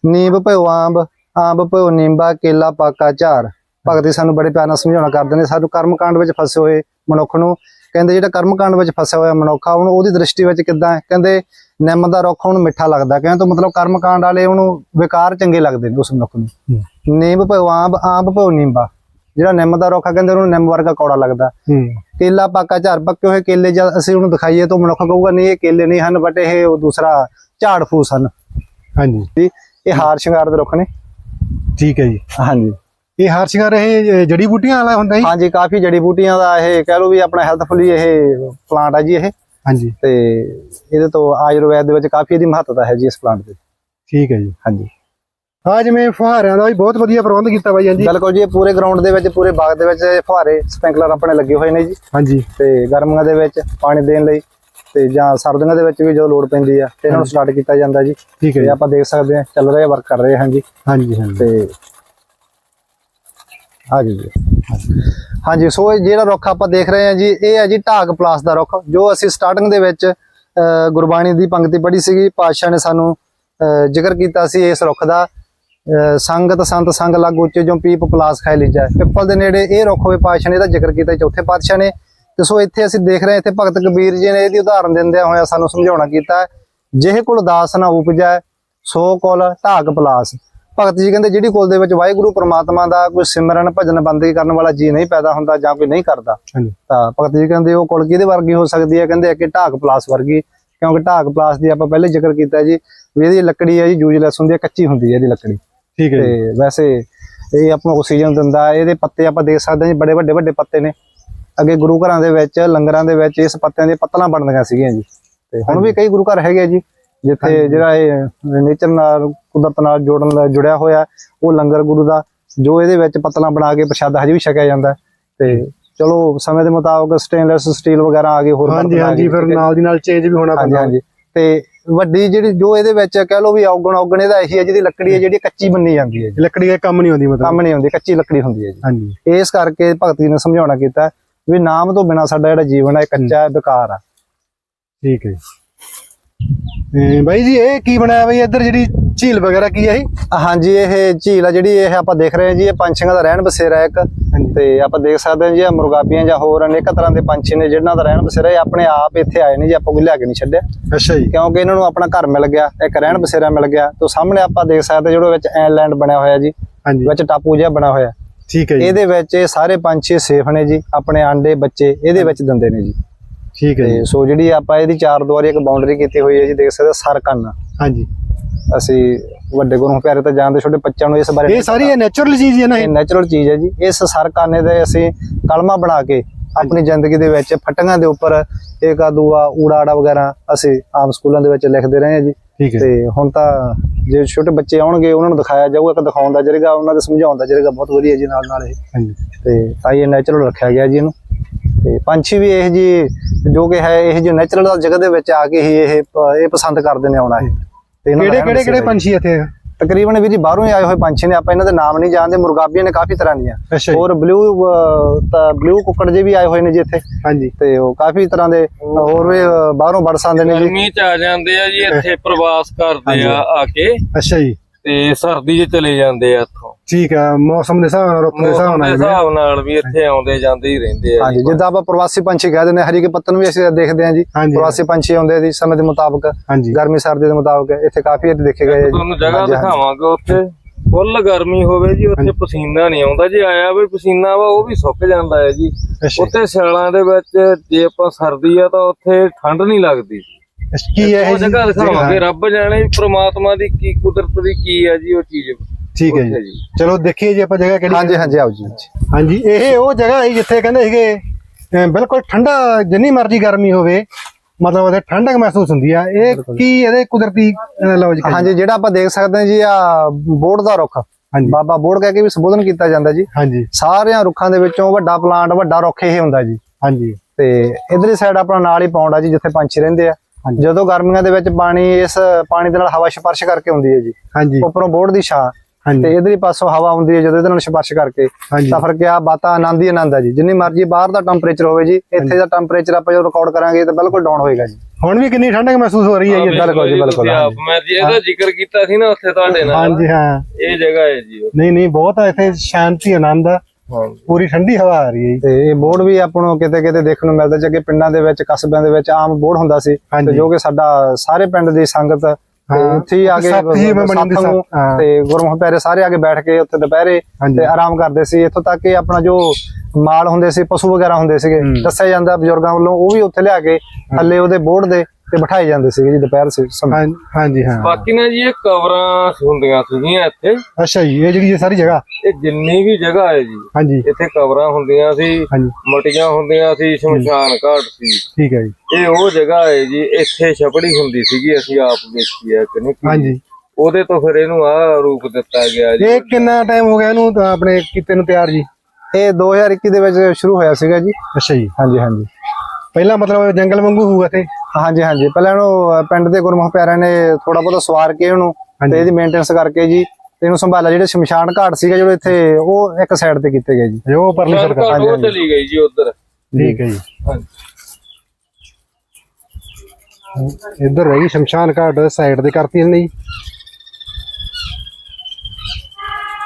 Speaker 2: ਨੀਂਬ ਭਿਓ ਆਂਬ ਆਂਬ ਭਿਓ ਨੀਂਬਾ ਕੇਲਾ ਪਾਕਾ ਝਾਰ। ਭਗਤ ਜੀ ਸਾਨੂੰ ਬੜੇ ਪਿਆਰ ਨਾਲ ਸਮਝਾਉਣਾ ਕਰਦੇ ਨੇ। ਸਾਨੂੰ ਕਰਮਕਾਂਡ ਵਿੱਚ ਫਸੇ ਹੋਏ ਮਨੁੱਖ ਨੂੰ ਕਹਿੰਦੇ ਜਿਹੜਾ ਕਰਮਕਾਂਡ ਵਿੱਚ ਫਸਿਆ ਹੋਇਆ ਮਨੁੱਖ ਉਹਨੂੰ ਉਹਦੀ ਦ੍ਰਿਸ਼ਟੀ ਵਿੱਚ ਕਿੱਦਾਂ ਹੈ? ਕਹਿੰਦੇ ਨਿੰਮ ਦਾ ਰੁੱਖ ਉਹਨੂੰ ਮਿੱਠਾ ਲੱਗਦਾ ਕਹਿੰਦੇ ਤੋਂ ਮਤਲਬ ਕਰਮਕਾਂਡ ਵਾਲੇ ਉਹਨੂੰ ਵਿਕਾਰ ਚੰਗੇ ਲੱਗਦੇ ਨੇ ਉਸ ਮਨੁੱਖ ਨੂੰ। ਨੀਂਬ ਭਿਓ ਆਂਬ ਆਂਬ ਭਿਓ ਨੀਂਬਾ। ਜਿਹੜਾ ਨਿੰਮ ਦਾ ਰੁੱਖ ਆ ਕਹਿੰਦੇ ਉਹਨੂੰ ਨਿੰਮ ਵਰਗਾ ਕੌੜਾ ਲੱਗਦਾ ਕੇਲਾ ਪਾਕਾ ਝਾੜ ਪੱਕੇ ਹੋਏ ਕੇਲੇ ਜਦ ਅਸੀਂ ਉਹਨੂੰ ਦਿਖਾਈਏ ਤਾਂ ਮਨੁੱਖ ਕਹੂਗਾ ਨਹੀਂ ਇਹ ਕੇਲੇ ਨਹੀਂ ਹਨ ਬਟ ਇਹ ਉਹ ਦੂਸਰਾ ਝਾੜ ਫੂਸ ਹਨ।
Speaker 1: ਹਾਂਜੀ।
Speaker 2: ਇਹ ਹਾਰ ਸ਼ਿੰਗਾਰ ਦੇ ਰੁੱਖ ਨੇ।
Speaker 1: ਠੀਕ ਹੈ ਜੀ।
Speaker 2: ਹਾਂਜੀ।
Speaker 1: ਇਹ ਹਾਰ ਸ਼ਿੰਗਾਰ ਇਹ ਜੜੀ ਬੂਟੀਆਂ ਵਾਲਾ ਹੁੰਦਾ ਜੀ?
Speaker 2: ਹਾਂਜੀ ਕਾਫੀ ਜੜੀ ਬੂਟੀਆਂ ਦਾ ਇਹ ਕਹਿ ਲਓ ਵੀ ਆਪਣਾ ਹੈਲਥਫੁਲੀ ਇਹ ਪਲਾਂਟ ਆ ਜੀ ਇਹ।
Speaker 1: ਹਾਂਜੀ।
Speaker 2: ਤੇ ਇਹਦੇ ਤੋਂ ਆਯੁਰਵੈਦ ਦੇ ਵਿੱਚ ਕਾਫੀ ਇਹਦੀ ਮਹੱਤਤਾ ਹੈ ਜੀ ਇਸ ਪਲਾਂਟ ਦੀ।
Speaker 1: ਠੀਕ ਹੈ ਜੀ।
Speaker 2: ਹਾਂਜੀ।
Speaker 1: ਹਾਂ ਜਿਵੇਂ ਫੁਹਾਰਿਆਂ ਦਾ ਵੀ ਬਹੁਤ ਵਧੀਆ ਪ੍ਰਬੰਧ ਕੀਤਾ ਬਾਈ ਜੀ।
Speaker 2: ਬਿਲਕੁਲ ਜੀ ਇਹ ਪੂਰੇ ਗਰਾਊਂਡ ਦੇ ਵਿੱਚ ਪੂਰੇ ਬਾਗ ਦੇ ਵਿੱਚ ਫੁਹਾਰੇ ਸਪ੍ਰਿੰਕਲਰ ਆਪਣੇ ਲੱਗੇ ਹੋਏ ਨੇ ਜੀ।
Speaker 1: ਹਾਂਜੀ।
Speaker 2: ਤੇ ਗਰਮੀਆਂ ਦੇ ਵਿੱਚ ਪਾਣੀ ਦੇਣ ਲਈ ਤੇ ਜਾਂ ਸਰਦੀਆਂ ਦੇ ਵਿੱਚ ਵੀ ਜਦੋਂ ਲੋੜ ਪੈਂਦੀ ਆ ਤੇ ਇਹਨਾਂ ਨੂੰ ਸਟਾਰਟ ਕੀਤਾ ਜਾਂਦਾ ਜੀ।
Speaker 1: ਠੀਕ ਹੈ ਜੀ।
Speaker 2: ਆਪਾਂ ਦੇਖ ਸਕਦੇ ਹਾਂ ਚੱਲ ਰਿਹਾ ਵਰਕ ਕਰ ਰਹੇ ਹਾਂ ਜੀ।
Speaker 1: ਹਾਂਜੀ ਹਾਂਜੀ।
Speaker 2: ਤੇ ਆ ਜੀ। ਹਾਂਜੀ ਸੋ ਇਹ ਜਿਹੜਾ ਰੁੱਖ ਆਪਾਂ ਦੇਖ ਰਹੇ ਹਾਂ ਜੀ ਇਹ ਹੈ ਜੀ ਢਾਕ ਪਲਾਸ ਦਾ ਰੁੱਖ ਜੋ ਅਸੀਂ ਸਟਾਰਟਿੰਗ ਦੇ ਵਿੱਚ ਅਹ, ਗੁਰਬਾਣੀ ਦੀ ਪੰਕਤੀ ਪੜ੍ਹੀ ਸੀਗੀ ਪਾਤਸ਼ਾਹ ਨੇ ਸਾਨੂੰ ਅਹ, ਜ਼ਿਕਰ ਕੀਤਾ ਸੀ ਇਸ ਰੁੱਖ ਦਾ ਅਹ, ਸੰਗਤ ਸੰਤ ਸੰਗ ਲੱਗ ਉੱਚੇ ਜੋ ਪੀਪ ਪਲਾਸ ਖਾਇ ਲੀਜਾ ਪਿੱਪਲ ਦੇ ਨੇੜੇ ਇਹ ਰੁੱਖ ਹੋਏ ਪਾਤਸ਼ਾਹ ਨੇ ਇਹਦਾ ਜ਼ਿਕਰ ਕੀਤਾ ਚੌਥੇ ਪਾਤਸ਼ਾਹ ਨੇ। ਤੇ ਸੋ ਇੱਥੇ ਅਸੀਂ ਦੇਖ ਰਹੇ ਹਾਂ ਇੱਥੇ ਭਗਤ ਕਬੀਰ ਜੀ ਨੇ ਇਹਦੀ ਉਦਾਹਰਨ ਦਿੰਦਿਆਂ ਹੋਇਆ ਸਾਨੂੰ ਸਮਝਾਉਣਾ ਕੀਤਾ ਜਿਹੇ ਕੋਲ ਦਾਸ ਨਾ ਉਪਜੈ ਸੋ ਕੋਲ ਢਾਕ ਪਲਾਸ। ਭਗਤ ਜੀ ਕਹਿੰਦੇ ਜਿਹੜੀ ਕੁਲ ਦੇ ਵਿੱਚ ਵਾਹਿਗੁਰੂ ਪ੍ਰਮਾਤਮਾ ਦਾ ਕੋਈ ਸਿਮਰਨ ਭਜਨ ਬੰਦਗੀ ਕਰਨ ਵਾਲਾ ਜੀ ਨਹੀਂ ਪੈਦਾ ਹੁੰਦਾ ਜਾਂ ਕੋਈ ਨਹੀਂ ਕਰਦਾ ਤਾਂ ਭਗਤ ਜੀ ਕਹਿੰਦੇ ਉਹ ਕੁਲ ਕਿਹਦੇ ਵਰਗੀ ਹੋ ਸਕਦੀ ਹੈ? ਕਹਿੰਦੇ ਕਿ ਢਾਕ ਪਲਾਸ ਵਰਗੀ ਕਿਉਂਕਿ ਢਾਕ ਪਲਾਸ ਦੀ ਆਪਾਂ ਪਹਿਲੇ ਜ਼ਿਕਰ ਕੀਤਾ ਜੀ ਵੀ ਇਹਦੀ ਲੱਕੜੀ ਹੈ ਜੀ ਯੂਜਲੈਸ ਹੁੰਦੀ ਹੈ ਕੱਚੀ ਹੁੰਦੀ ਹੈ ਇਹਦੀ ਲੱਕੜੀ।
Speaker 1: ਠੀਕ ਹੈ
Speaker 2: ਤੇ ਵੈਸੇ ਇਹ ਆਪਾਂ ਆਕਸੀਜਨ ਦਿੰਦਾ। ਇਹਦੇ ਪੱਤੇ ਆਪਾਂ ਦੇਖ ਸਕਦੇ ਹਾਂ ਜੀ ਬੜੇ ਵੱਡੇ ਵੱਡੇ ਪੱਤੇ ਨੇ। ਅੱਗੇ ਗੁਰੂ ਘਰਾਂ ਦੇ ਵਿੱਚ ਲੰਗਰਾਂ ਦੇ ਵਿੱਚ ਇਸ ਪੱਤਿਆਂ ਦੀਆਂ ਪੱਤਲਾਂ ਬਣਦੀਆਂ ਸੀਗੀਆਂ ਜੀ। ਤੇ ਹੁਣ ਵੀ ਕਈ ਗੁਰੂ ਘਰ ਹੈਗੇ ਆ ਜੀ। ਜਿੱਥੇ ਜਿਹੜਾ ਇਹ ਨੇਚਰ ਨਾਲ ਕੁਦਰਤ ਨਾਲ ਜੋੜਨ ਦਾ ਜੁੜਿਆ ਹੋਇਆ ਉਹ ਲੰਗਰ ਗੁਰੂ ਦਾ ਜੋ ਇਹਦੇ ਵਿੱਚ ਪੱਤਲਾਂ ਬਣਾ ਕੇ ਪ੍ਰਸ਼ਾਦ ਹਜੇ ਵੀ ਛਕਿਆ ਜਾਂਦਾ ਤੇ ਚਲੋ ਸਮੇਂ ਦੇ ਮੁਤਾਬਕ ਸਟੇਨਲੈਸ ਸਟੀਲ ਵਗੈਰਾ ਆ ਗਏ ਹੋਰ
Speaker 1: ਹਾਂਜੀ ਹਾਂਜੀ ਫਿਰ। ਨਾਲ ਦੀ ਨਾਲ ਚੇਂਜ ਵੀ ਹੋਣਾ ਪੈਂਦਾ।
Speaker 2: ਹਾਂਜੀ। ਤੇ ਵੱਡੀ ਜਿਹੜੀ ਜੋ ਇਹਦੇ ਵਿੱਚ ਕਹਿ ਲਓ ਵੀ ਔਗਣ ਔਗਣ ਇਹਦਾ ਇਹੀ ਹੈ ਜਿਹਦੀ ਲੱਕੜੀ ਹੈ ਜਿਹੜੀ ਕੱਚੀ ਬੰਨੀ ਜਾਂਦੀ ਹੈ
Speaker 1: ਲੱਕੜੀ ਦਾ ਕੰਮ ਨਹੀਂ ਆਉਂਦੀ ਮਤਲਬ।
Speaker 2: ਕੰਮ ਨਹੀਂ ਹੁੰਦੀ ਕੱਚੀ ਲੱਕੜੀ ਹੁੰਦੀ ਹੈ ਜੀ।
Speaker 1: ਹਾਂਜੀ।
Speaker 2: ਇਸ ਕਰਕੇ ਭਗਤ ਜੀ ਨੇ ਸਮਝਾਉਣਾ ਕੀਤਾ ਵੀ ਨਾਮ ਤੋਂ ਬਿਨਾ ਸਾਡਾ ਜਿਹੜਾ ਜੀਵਨ ਹੈ ਕੱਚਾ ਹੈ ਬੇਕਾਰ ਆ
Speaker 1: ਠੀਕ ਹੈ ਬਾਈ ਜੀ ਇਹ ਕੀ ਬਣਾਇਆ ਬਈ? ਇੱਧਰ ਜਿਹੜੀ ਝੀਲ ਵਗੈਰਾ ਕੀ ਹੈ ਇਹ?
Speaker 2: ਹਾਂਜੀ ਇਹ ਝੀਲ ਆ ਜਿਹੜੀ ਇਹ ਆਪਾਂ ਦੇਖ ਰਹੇ ਹਾਂ ਜੀ ਇਹ ਪੰਛੀਆਂ ਦਾ ਰਹਿਣ ਬਸੇਰਾ ਹੈ ਇੱਕ ਤੇ ਆਪਾਂ ਦੇਖ ਸਕਦੇ ਹਾਂ ਜੀ ਇਹ ਮੁਰਗਾਬੀਆਂ ਜਾਂ ਹੋਰ ਅਨੇਕ ਤਰ੍ਹਾਂ ਦੇ ਪੰਛੀ ਨੇ ਜਿਹਨਾਂ ਦਾ ਰਹਿਣ ਬਸੇਰਾ ਇਹ ਆਪਣੇ ਆਪ ਇੱਥੇ ਆਏ ਨੇ ਜੀ ਆਪਾਂ ਕੋਈ ਲਿਆ ਕੇ ਨਹੀਂ ਛੱਡਿਆ।
Speaker 1: ਅੱਛਾ ਜੀ।
Speaker 2: ਕਿਉਂਕਿ ਇਹਨਾਂ ਨੂੰ ਆਪਣਾ ਘਰ ਮਿਲ ਗਿਆ ਇੱਕ ਰਹਿਣ ਬਸੇਰਾ ਮਿਲ ਗਿਆ। ਤੋਂ ਸਾਹਮਣੇ ਆਪਾਂ ਦੇਖ ਸਕਦੇ ਜਿਹੜਾ ਵਿੱਚ ਐਲੈਂਡ ਬਣਿਆ ਹੋਇਆ ਜੀ
Speaker 1: ਹਾਂਜੀ।
Speaker 2: ਵਿੱਚ ਟਾਪੂ ਜਿਹਾ ਬਣਾ ਹੋਇਆ।
Speaker 1: ਠੀਕ ਹੈ ਜੀ।
Speaker 2: ਇਹਦੇ ਵਿੱਚ ਇਹ ਸਾਰੇ ਪੰਛੀ ਸੇਫ ਨੇ ਜੀ ਆਪਣੇ ਆਂਡੇ ਬੱਚੇ ਇਹਦੇ ਵਿੱਚ ਦਿੰਦੇ ਨੇ ਜੀ।
Speaker 1: ਠੀਕ ਹੈ ਜੀ।
Speaker 2: ਤੇ ਸੋ ਜਿਹੜੀ ਆਪਾਂ ਇਹਦੀ ਚਾਰ ਦੁਆਰੀ ਇੱਕ ਬਾਉਂਡਰੀ ਕੀਤੀ ਹੋਈ ਹੈ ਜੀ ਦੇਖ ਸਕਦੇ ਸਰਕਨ
Speaker 1: ਹਾਂਜੀ।
Speaker 2: ਅਸੀਂ ਵੱਡੇ ਗੁਰੂ ਪਿਆਰੇ ਤਾਂ ਜਾਣਦੇ ਛੋਟੇ ਬੱਚਿਆਂ ਨੂੰ ਇਸ ਬਾਰੇ
Speaker 1: ਇਹ ਸਾਰੀ ਨੈਚੁਰਲ ਚੀਜ਼ ਹੈ ਨਾ
Speaker 2: ਇਹ?
Speaker 1: ਇਹ
Speaker 2: ਨੈਚੁਰਲ ਚੀਜ਼ ਹੈ ਜੀ। ਇਸ ਸਰਕਾਨੇ ਦੇ ਅਸੀਂ ਕਲਮਾ ਬਣਾ ਕੇ ਆਪਣੀ ਜ਼ਿੰਦਗੀ ਦੇ ਵਿੱਚ ਫਟੀਆਂ ਦੇ ਉੱਪਰ ਏਕਾ ਦੂਆ ਊੜਾੜਾ ਵਗੈਰਾ ਅਸੀਂ ਆਮ ਸਕੂਲਾਂ ਦੇ ਵਿੱਚ ਲਿਖਦੇ ਰਹੇ ਹਾਂ ਜੀ। ਤੇ ਹੁਣ ਤਾਂ ਜੇ ਛੋਟੇ ਬੱਚੇ ਆਉਣਗੇ ਉਹਨਾਂ ਨੂੰ ਦਿਖਾਇਆ ਜਾਊਗਾ ਇੱਕ ਦਿਖਾਉਣ ਦਾ ਜਰੀਗਾ ਉਹਨਾਂ ਦੇ ਸਮਝਾਉਣ ਦਾ ਜਰੀਗਾ ਬਹੁਤ ਵਧੀਆ ਜੀ ਨਾਲ ਨਾਲ ਇਹ। ਤੇ ਤਾਂ ਇਹ ਨੈਚੁਰਲ ਰੱਖਿਆ ਗਿਆ ਜੀ ਇਹਨੂੰ। ਤੇ ਪੰਛੀ ਵੀ ਇਹ ਜੀ ਜੋ ਕਿ ਹੈ ਇਹ ਜੋ ਨੈਚੁਰਲ ਜਗ੍ਹਾ ਦੇ ਵਿੱਚ ਆ ਕੇ ਹੀ ਇਹ ਇਹ ਪਸੰਦ ਕਰਦੇ ਨੇ ਆਉਣਾ ਇਹ। ਤੇ ਇਹਨਾਂ ਦਾ
Speaker 1: ਕਿਹੜੇ ਕਿਹੜੇ ਕਿਹੜੇ ਪੰਛੀ ਇੱਥੇ।
Speaker 2: ਤਕਰੀਬਨ ਵੀ ਜੀ ਬਾਹਰੋਂ ਹੀ ਆਏ ਹੋਏ ਪੰਛੀ ਨੇ ਆਪਾਂ ਇਹਨਾਂ ਦੇ ਨਾਮ ਨਹੀਂ ਜਾਣਦੇ ਮੁਰਗਾਬੀਆਂ ਨੇ ਕਾਫੀ ਤਰ੍ਹਾਂ ਦੀਆਂ। ਹੋਰ ਬਲੂ ਤਾਂ ਬਲੂ ਕੁੱਕੜ ਜੇ ਵੀ ਆਏ ਹੋਏ ਨੇ ਜੀ ਇੱਥੇ।
Speaker 1: ਹਾਂਜੀ।
Speaker 2: ਤੇ ਉਹ ਕਾਫੀ ਤਰ੍ਹਾਂ ਦੇ ਹੋਰ ਵੀ ਬਾਹਰੋਂ ਵੜ ਸਕਦੇ ਨੇ ਜੀ।
Speaker 3: ਗਰਮੀ ਚ ਆ ਜਾਂਦੇ ਆ ਜੀ ਇੱਥੇ ਪ੍ਰਵਾਸ ਕਰਦੇ ਆ ਆ ਕੇ।
Speaker 1: ਅੱਛਾ ਜੀ।
Speaker 3: ਤੇ ਸਰਦੀ ਚ ਚਲੇ ਜਾਂਦੇ ਆ ਇੱਥੋਂ।
Speaker 1: ਠੀਕ ਆ ਮੌਸਮ ਦੇ ਹਿਸਾਬ ਨਾਲ ਰੁੱਤ ਦੇ ਹਿਸਾਬ ਨਾਲ
Speaker 3: ਹਿਸਾਬ ਨਾਲ ਵੀ ਇੱਥੇ ਆਉਂਦੇ ਜਾਂਦੇ ਹੀ ਰਹਿੰਦੇ ਆ
Speaker 2: ਹਾਂਜੀ
Speaker 3: ਜੀ।
Speaker 2: ਜਿੱਦਾਂ ਆਪਾਂ ਪ੍ਰਵਾਸੀ ਪੰਛੀ ਕਹਿ ਦਿੰਦੇ ਹਾਂ, ਹਰੀ ਕੇ ਪੱਤਨ ਵੀ ਅਸੀਂ ਦੇਖਦੇ ਹਾਂ ਜੀ। ਪ੍ਰਵਾਸੀ ਪੰਛੀ ਆਉਂਦੇ ਜੀ ਸਮੇਂ ਦੇ ਮੁਤਾਬਕ ਗਰਮੀ ਸਰਦੀ ਦੇ ਮੁਤਾਬਕ ਇੱਥੇ ਕਾਫੀ ਇੱਥੇ ਦੇਖੇ ਗਏ ਜੀ।
Speaker 3: ਤੁਹਾਨੂੰ ਜਗ੍ਹਾ। ਦਿਖਾਵਾਂਗੇ ਉੱਥੇ। ਫੁੱਲ ਗਰਮੀ ਹੋਵੇ ਜੀ ਉੱਥੇ ਪਸੀਨਾ ਨਹੀਂ ਆਉਂਦਾ। ਜੇ ਆਇਆ ਵੀ ਪਸੀਨਾ ਵਾ ਉਹ ਵੀ ਸੁੱਕ ਜਾਂਦਾ ਹੈ ਜੀ। ਉੱਥੇ ਸਿਆਲਾਂ ਦੇ ਵਿੱਚ ਜੇ ਆਪਾਂ ਸਰਦੀ ਆ ਤਾਂ ਉੱਥੇ ਠੰਡ ਨਹੀਂ ਲੱਗਦੀ।
Speaker 1: ਕੀ ਹੈ
Speaker 3: ਉਹ? ਜਗ੍ਹਾ ਦਿਖਾਵਾਂਗੇ ਰੱਬ ਜਾਣੇ ਪ੍ਰਮਾਤਮਾ ਦੀ ਕੀ ਕੁਦਰਤ ਦੀ ਕੀ ਹੈ ਜੀ ਉਹ ਚੀਜ਼।
Speaker 1: ਠੀਕ ਹੈ ਜੀ। ਚਲੋ ਦੇਖੀਏ ਜੀ ਆਪਾਂ ਜਗ੍ਹਾ ਕਿਹੜੀ
Speaker 2: ਹਾਂਜੀ ਹਾਂਜੀ ਆਓ ਜੀ
Speaker 1: ਹਾਂਜੀ। ਇਹ ਉਹ ਜਗ੍ਹਾ ਹੈ ਜਿੱਥੇ ਕਹਿੰਦੇ ਸੀਗੇ ਬਿਲਕੁਲ ਠੰਡਾ ਜਿੰਨੀ ਮਰਜ਼ੀ ਗਰਮੀ ਹੋਵੇ ਮਤਲਬ ਉਹਦੇ ਠੰਡਕ ਮਹਿਸੂਸ ਹੁੰਦੀ ਆ। ਇਹ ਕੀ ਇਹਦੇ ਕੁਦਰਤੀ ਕਹੇ
Speaker 2: ਹਾਂਜੀ ਜਿਹੜਾ ਆਪਾਂ ਦੇਖ ਸਕਦੇ ਹਾਂ ਜੀ ਆ ਬੋੜ ਦਾ ਰੁੱਖ।
Speaker 1: ਹਾਂਜੀ।
Speaker 2: ਬਾਬਾ ਬੋੜ ਕਹਿ ਕੇ ਵੀ ਸੰਬੋਧਨ ਕੀਤਾ ਜਾਂਦਾ ਜੀ।
Speaker 1: ਹਾਂਜੀ।
Speaker 2: ਸਾਰਿਆਂ ਰੁੱਖਾਂ ਦੇ ਵਿੱਚੋਂ ਵੱਡਾ ਪਲਾਂਟ ਵੱਡਾ ਰੁੱਖ ਇਹ ਹੁੰਦਾ ਜੀ।
Speaker 1: ਹਾਂਜੀ।
Speaker 2: ਤੇ ਇਧਰਲੀ ਸਾਈਡ ਆਪਣਾ ਨਾਲ ਹੀ ਪੌਂਡ ਆ ਜੀ ਜਿੱਥੇ ਪੰਛੀ ਰਹਿੰਦੇ ਆ। ਜਦੋਂ ਗਰਮੀਆਂ ਦੇ ਵਿੱਚ ਪਾਣੀ ਇਸ ਪਾਣੀ ਦੇ ਨਾਲ ਹਵਾ ਸਪਰਸ਼ ਕਰਕੇ ਹੁੰਦੀ ਹੈ ਜੀ।
Speaker 1: ਹਾਂਜੀ।
Speaker 2: ਉੱਪਰੋਂ ਬੋੜ ਦੀ ਛਾਂ। ਤੇ ਇਧਰਲੀ ਪਾਸੋਂ ਹਵਾ ਆਉਂਦੀ ਹੈ ਜਦੋਂ ਇਹਦੇ ਨਾਲ ਸਪਰਸ਼ ਕਰਕੇ। ਤਾਂ ਫਿਰ ਕਿਆ ਬਾਤਾਂ ਆਨੰਦ ਹੀ ਆਨੰਦ ਆ ਜੀ। ਜਿੰਨੀ ਮਰਜ਼ੀ ਬਾਹਰ ਦਾ ਟੈਂਪਰੇਚਰ ਹੋਵੇ ਜੀ ਇੱਥੇ ਦਾ ਟੈਂਪਰੇਚਰ ਆਪਾਂ ਜਦੋਂ ਰਿਕਾਰਡ ਕਰਾਂਗੇ ਤਾਂ ਬਿਲਕੁਲ ਡਾਊਨ ਹੋਏਗਾ ਜੀ।
Speaker 1: ਹੁਣ ਵੀ ਕਿੰਨੀ ਠੰਡਕ ਮਹਿਸੂਸ ਹੋ ਰਹੀ ਹੈ ਜੀ?
Speaker 2: ਬਿਲਕੁਲ ਜੀ, ਬਿਲਕੁਲ,
Speaker 3: ਮੈਂ ਜੀ ਇਹਦਾ ਜ਼ਿਕਰ ਕੀਤਾ ਸੀ ਨਾ ਉੱਥੇ ਤੁਹਾਡੇ ਨਾਲ।
Speaker 1: ਹਾਂਜੀ ਹਾਂ।
Speaker 3: ਇਹ ਜਗ੍ਹਾ ਹੈ ਜੀ।
Speaker 1: ਨਹੀਂ ਨਹੀਂ ਬਹੁਤ ਇੱਥੇ ਸ਼ਾਂਤੀ ਆਨੰਦ ਆ। ਪੂਰੀ ਠੰਡੀ ਹਵਾ ਆ ਰਹੀ ਹੈ
Speaker 2: ਤੇ ਇਹ ਬੋਰਡ ਵੀ ਆਪਾਂ ਨੂੰ ਕਿਤੇ ਕਿਤੇ ਦੇਖਣ ਨੂੰ ਮਿਲਦਾ ਜੇ ਪਿੰਡਾਂ ਦੇ ਵਿੱਚ ਕਸਬਿਆਂ ਦੇ ਵਿੱਚ ਆਮ ਬੋਰਡ ਹੁੰਦਾ ਸੀ। ਤੇ ਜੋ ਕਿ ਸਾਡਾ ਸਾਰੇ ਪਿੰਡ ਦੀ ਸੰਗਤ
Speaker 1: ਹੀ
Speaker 2: ਆ ਕੇ। ਤੇ ਗੁਰਮੁਖ ਪਿਆਰੇ ਸਾਰੇ ਆ ਕੇ ਬੈਠ ਕੇ ਉੱਥੇ ਦੁਪਹਿਰੇ। ਤੇ ਆਰਾਮ ਕਰਦੇ ਸੀ ਇੱਥੋਂ ਤੱਕ ਕਿ ਆਪਣਾ ਜੋ ਮਾਲ ਹੁੰਦੇ ਸੀ ਪਸ਼ੂ ਵਗੈਰਾ ਹੁੰਦੇ ਸੀਗੇ। ਦੱਸਿਆ ਜਾਂਦਾ ਬਜ਼ੁਰਗਾਂ ਵੱਲੋਂ ਉਹ ਵੀ ਉੱਥੇ ਲਿਆ ਕੇ ਥੱਲੇ ਉਹਦੇ ਬੋਰਡ ਦੇ ਤੇ ਬਿਠਾਏ ਜਾਂਦੇ ਸੀਗੇ ਜੀ ਦੁਪਹਿਰ ਸੀ ਸਮੇਂ।
Speaker 1: ਹਾਂ- ਹਾਂਜੀ ਹਾਂ।
Speaker 3: ਬਾਕੀ ਨਾ ਜੀ ਇਹ ਕਵਰਾਂ ਹੁੰਦੀਆਂ ਸੀਗੀਆਂ ਇੱਥੇ।
Speaker 1: ਅੱਛਾ ਜੀ ਇਹ ਜਿਹੜੀ ਇਹ ਸਾਰੀ ਜਗ੍ਹਾ?
Speaker 3: ਇਹ ਜਿੰਨੀ ਵੀ ਜਗ੍ਹਾ ਹੈ ਜੀ
Speaker 1: ਹਾਂਜੀ।
Speaker 3: ਇੱਥੇ ਕਵਰਾਂ ਹੁੰਦੀਆਂ ਸੀ
Speaker 1: ਹਾਂਜੀ।
Speaker 3: ਮਟੀਆਂ ਹੁੰਦੀਆਂ ਸੀ ਸ਼ਮਸ਼ਾਨ ਘਾਟ ਸੀ।
Speaker 1: ਠੀਕ ਹੈ ਜੀ।
Speaker 3: ਇਹ ਉਹ ਜਗ੍ਹਾ ਹੈ ਜੀ ਇੱਥੇ ਛਪੜੀ ਹੁੰਦੀ ਸੀਗੀ ਅਸੀਂ ਆਪ ਵੇਖੀ ਹੈ ਕਿ ਨਹੀਂ।
Speaker 1: ਹਾਂਜੀ।
Speaker 3: ਉਹਦੇ ਤੋਂ ਫਿਰ ਇਹਨੂੰ ਆ ਰੂਪ ਦਿੱਤਾ ਗਿਆ ਜੀ।
Speaker 1: ਇਹ ਕਿੰਨਾ ਟਾਈਮ ਹੋ ਗਿਆ ਇਹਨੂੰ ਤਾਂ ਆਪਣੇ ਕੀਤੇ ਨੂੰ ਤਿਆਰ ਜੀ?
Speaker 2: ਇਹ 2021 ਦੇ ਵਿੱਚ ਸ਼ੁਰੂ ਹੋਇਆ ਸੀਗਾ ਜੀ।
Speaker 1: ਅੱਛਾ ਜੀ
Speaker 2: ਹਾਂਜੀ ਹਾਂਜੀ।
Speaker 1: ਪਹਿਲਾਂ ਮਤਲਬ ਜੰਗਲ ਵਾਂਗੂ ਹੋਊਗਾ ਤੇ
Speaker 2: ਹਾਂਜੀ ਹਾਂਜੀ। ਪਹਿਲਾਂ ਇਹਨੂੰ ਪਿੰਡ ਦੇ ਗੁਰਮੁਖ ਪਿਆਰਿਆਂ ਨੇ ਥੋੜਾ ਬਹੁਤਾ ਸਵਾਰ ਕੇ ਉਹਨੂੰ
Speaker 1: ਹਾਂਜੀ।
Speaker 2: ਤੇ ਇਹਦੀ ਮੇਨਟੇਨੈਂਸ ਕਰਕੇ ਜੀ ਤੇ ਇਹਨੂੰ ਸੰਭਾਲਿਆ। ਜਿਹੜੇ ਸ਼ਮਸ਼ਾਨ ਘਾਟ ਸੀਗਾ ਜਿਹੜਾ ਇੱਥੇ ਉਹ ਇੱਕ ਸਾਈਡ ਤੇ ਕੀਤੇ ਗਏ ਜੀ।
Speaker 1: ਜੋ ਪਰਲੀ ਸਰਕਾਰ
Speaker 3: ਘਾਟ ਉਹ ਚਲੀ ਗਈ ਜੀ ਉਧਰ।
Speaker 1: ਠੀਕ ਹੈ ਜੀ।
Speaker 3: ਹਾਂਜੀ।
Speaker 1: ਇੱਧਰ ਰਹੀ ਸ਼ਮਸ਼ਾਨ ਘਾਟ ਸਾਈਡ ਤੇ ਕਰਤੀ ਇਹਨੇ ਜੀ।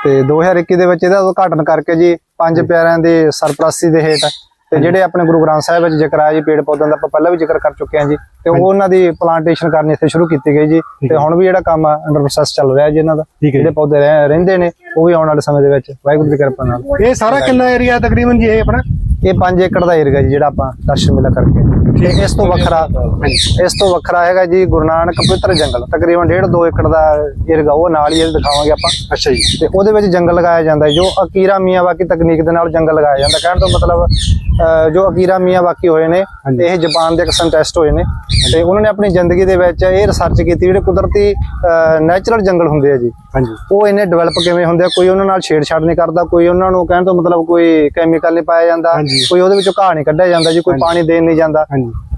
Speaker 2: ਤੇ 2021 ਦੇ ਵਿੱਚ ਇਹਦਾ ਉਦਘਾਟਨ ਕਰਕੇ ਜੀ ਪੰਜ ਪਿਆਰਿਆਂ ਦੇ ਸਰਪ੍ਰਸਤੀ ਦੇ ਹੇਠ ਤੇ ਜਿਹੜੇ ਆਪਣੇ ਗੁਰੂ ਗ੍ਰੰਥ ਸਾਹਿਬ ਵਿੱਚ ਜ਼ਿਕਰ ਆਇਆ ਜੀ ਪੇੜ ਪੌਦਿਆਂ ਦਾ ਆਪਾਂ ਪਹਿਲਾਂ ਵੀ ਜ਼ਿਕਰ ਕਰ ਚੁੱਕੇ ਹਾਂ ਜੀ ਤੇ ਉਹ ਉਹਨਾਂ ਦੀ ਪਲਾਂਟੇਸ਼ਨ ਕਰਨੀ ਇੱਥੇ ਸ਼ੁਰੂ ਕੀਤੀ ਗਈ ਜੀ ਤੇ ਹੁਣ ਵੀ ਜਿਹੜਾ ਕੰਮ ਅੰਡਰ ਪ੍ਰੋਸੈਸ ਚੱਲ ਰਿਹਾ ਜੀ ਇਹਨਾਂ ਦਾ ਜਿਹੜੇ ਪੌਦੇ ਰਹਿ- ਰਹਿੰਦੇ ਨੇ ਉਹ ਵੀ ਆਉਣ ਵਾਲੇ ਸਮੇਂ ਦੇ ਵਿੱਚ ਵਾਹਿਗੁਰੂ ਦੀ ਕਿਰਪਾ ਨਾਲ।
Speaker 1: ਇਹ ਸਾਰਾ ਕਿੰਨਾ ਏਰੀਆ ਤਕਰੀਬਨ ਜੀ ਇਹ ਆਪਣਾ?
Speaker 2: ਇਹ 5 ਏਕੜ ਦਾ ਏਰੀਆ ਜੀ ਜਿਹੜਾ ਆਪਾਂ ਦਰਸ਼ਨ ਮੇਲਾ ਕਰਕੇ। ਤੇ ਇਸ ਤੋਂ ਵੱਖਰਾ ਇਸ ਤੋਂ ਵੱਖਰਾ ਹੈਗਾ ਜੀ ਗੁਰੂ ਨਾਨਕ ਪਵਿੱਤਰ ਜੰਗਲ। ਤਕਰੀਬਨ 1.5 2 ਏਕੜ ਦਾ ਏਰੀਆ ਉਹ ਨਾਲ ਹੀ ਇਹ ਦਿਖਾਵਾਂਗੇ ਆਪਾਂ।
Speaker 1: ਅੱਛਾ ਜੀ।
Speaker 2: ਤੇ ਉਹਦੇ ਵਿੱਚ ਜੰਗਲ ਲਗਾਇਆ ਜਾਂਦਾ ਜੋ ਅਕੀਰਾ ਮੀਆਵਾਕੀ ਤਕਨੀਕ ਦੇ ਨਾਲ ਜੰਗਲ ਲਗਾਇਆ ਜਾਂਦਾ। ਕਹਿਣ ਤੋਂ ਮਤਲਬ ਜੋ ਅਕੀਰਾ ਮੀਆਵਾਕੀ ਹੋਏ ਨੇ। ਇਹ ਜਾਪਾਨ ਦੇ ਇੱਕ ਸਾਇੰਟਿਸਟ ਹੋਏ ਨੇ। ਤੇ ਉਹਨਾਂ ਨੇ ਆਪਣੀ ਜ਼ਿੰਦਗੀ ਦੇ ਵਿੱਚ ਇਹ ਰਿਸਰਚ ਕੀਤੀ ਜਿਹੜੇ ਕੁਦਰਤੀ ਨੈਚੁਰਲ ਜੰਗਲ ਹੁੰਦੇ ਆ ਜੀ। ਉਹ ਇਹਨੇ ਡਿਵੈਲਪ ਕਿਵੇਂ ਹੁੰਦੇ ਆ? ਕੋਈ ਉਹਨਾਂ ਨਾਲ ਛੇੜਛਾੜ ਨਹੀਂ ਕਰਦਾ ਕੋਈ ਉਹਨਾਂ ਨੂੰ ਕਹਿਣ ਤੋਂ ਮਤਲਬ ਕੋਈ ਕੈਮੀਕਲ ਨਹੀਂ ਪਾਇਆ ਜਾਂਦਾ। ਕੋਈ ਉਹਦੇ ਵਿੱਚੋਂ ਘਾਹ ਨਹੀਂ ਕੱਢਿਆ ਜਾਂਦਾ ਜੀ ਕੋਈ ਪਾਣੀ ਦੇਣ ਨਹੀਂ ਜਾਂਦਾ।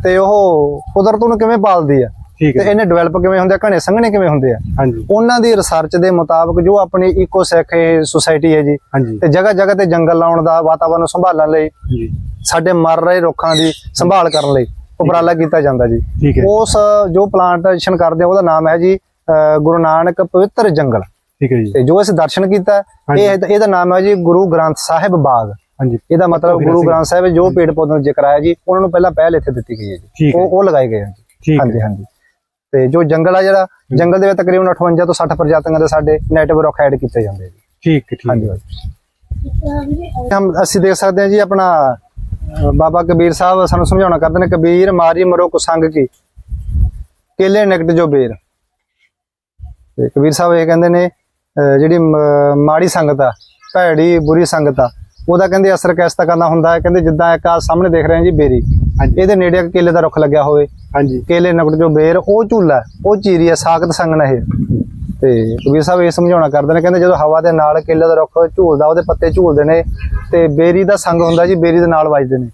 Speaker 2: ਤੇ ਉਹ ਕੁਦਰਤ ਨੂੰ ਕਿਵੇਂ ਪਾਲਦੀ ਆ? ਤੇ ਇਹਨੇ ਡਿਵੈਲਪ ਕਿਵੇਂ ਹੁੰਦੇ ਆ? ਘਣੇ ਸੰਘਣੇ ਕਿਵੇਂ ਹੁੰਦੇ ਆ? ਉਹਨਾਂ ਦੀ ਰਿਸਰਚ ਦੇ ਮੁਤਾਬਕ ਜੋ ਆਪਣੀ ਇਕੋਸੈਕ ਸੁਸਾਇਟੀ ਹੈ ਜੀ ਤੇ ਜਗ੍ਹਾ ਜਗ੍ਹਾ ਤੇ ਜੰਗਲ ਲਾਉਣ ਦਾ ਵਾਤਾਵਰਨ ਨੂੰ ਸੰਭਾਲਣ ਲਈ ਸਾਡੇ ਮਰ ਰਹੇ ਰੁੱਖਾਂ ਦੀ ਸੰਭਾਲ ਕਰਨ ਲਈ ਉਪਰਾਲਾ ਕੀਤਾ ਜਾਂਦਾ ਜੀ। ਉਸ ਜੋ ਪਲਾਂਟੇਸ਼ਨ ਕਰਦੇ ਆ ਉਹਦਾ ਨਾਮ ਹੈ ਜੀ ਗੁਰੂ ਨਾਨਕ ਪਵਿੱਤਰ ਜੰਗਲ।
Speaker 1: ਠੀਕ ਹੈ ਜੀ।
Speaker 2: ਤੇ ਜੋ ਅਸੀਂ ਦਰਸ਼ਨ ਕੀਤਾ। ਇਹ ਇਹਦਾ ਨਾਮ ਹੈ ਜੀ ਗੁਰੂ ਗ੍ਰੰਥ ਸਾਹਿਬ ਬਾਗ।
Speaker 1: ਹਾਂਜੀ।
Speaker 2: ਇਹਦਾ ਮਤਲਬ ਗੁਰੂ। ਗ੍ਰੰਥ ਸਾਹਿਬ ਜੋ ਪੇੜ ਪੌਦਿਆਂ ਦਾ ਜ਼ਿਕਰ ਆਇਆ ਜੀ ਉਹਨਾਂ ਨੂੰ ਪਹਿਲਾਂ ਪਹਿਲ ਇੱਥੇ ਦਿੱਤੀ ਗਈ ਹੈ ਜੀ। ਉਹ ਉਹ ਲਗਾਏ ਗਏ ਹਨ ਹਾਂਜੀ ਹਾਂਜੀ। ਤੇ ਜੋ ਜੰਗਲ ਆ ਜਿਹੜਾ ਜੰਗਲ ਦੇ ਵਿੱਚ ਤਕਰੀਬਨ 58 ਤੋਂ 60 ਪ੍ਰਜਾਤੀਆਂ ਦੇ ਸਾਡੇ ਨੈਟਵਰਕ ਐਡ ਕੀਤੇ ਜਾਂਦੇ ਜੀ।
Speaker 1: ਠੀਕ ਠੀਕ
Speaker 2: ਹਾਂਜੀ ਹਮ ਅਸੀਂ ਦੇਖ ਸਕਦੇ ਹਾਂ ਜੀ ਆਪਣਾ ਬਾਬਾ ਕਬੀਰ ਸਾਹਿਬ ਸਾਨੂੰ ਸਮਝਾਉਣਾ ਕਰਦੇ ਨੇ ਕਬੀਰ ਮਾਰੀ ਮਰੋ ਕੁਸੰਗ ਕੀ। ਕੇਲੇ ਨਿਕਟ ਜੋ ਬੇਰ। ਤੇ ਕਬੀਰ ਸਾਹਿਬ ਇਹ ਕਹਿੰਦੇ ਨੇ ਜਿਹੜੀ ਮਾੜੀ ਸੰਗਤ ਆ ਭੈੜੀ ਬੁਰੀ ਸੰਗਤ ਆ ਉਹਦਾ ਕਹਿੰਦੇ ਅਸਰ ਕਿਸ ਤਰ੍ਹਾਂ ਕਰਨਾ ਹੁੰਦਾ ਹੈ? ਕਹਿੰਦੇ ਜਿੱਦਾਂ ਇੱਕ ਆ ਸਾਹਮਣੇ ਦੇਖ ਰਹੇ ਹਾਂ ਜੀ ਬੇਰੀ। ਇਹਦੇ ਨੇੜੇ ਇੱਕ ਕੇਲੇ ਦਾ ਰੁੱਖ ਲੱਗਿਆ ਹੋਵੇ।
Speaker 1: ਹਾਂਜੀ।
Speaker 2: ਕੇਲੇ ਨਕਟ ਜੋ ਬੇਰ ਉਹ ਝੂਲਾ ਉਹ ਚੀਰੀ ਹੈ ਸਾਖਤ ਸੰਗਣ ਇਹ। ਤੇ ਕਬੀਰ ਸਾਹਿਬ ਇਹ ਸਮਝਾਉਣਾ ਕਰਦੇ ਨੇ ਕਹਿੰਦੇ ਜਦੋਂ ਹਵਾ ਦੇ ਨਾਲ ਕੇਲੇ ਦਾ ਰੁੱਖ ਝੂਲਦਾ ਉਹਦੇ ਪੱਤੇ ਝੂਲਦੇ ਨੇ ਤੇ ਬੇਰੀ ਦਾ ਸੰਗ ਹੁੰਦਾ ਜੀ ਬੇਰੀ ਦੇ ਨਾਲ ਵੱਜਦੇ ਨੇ।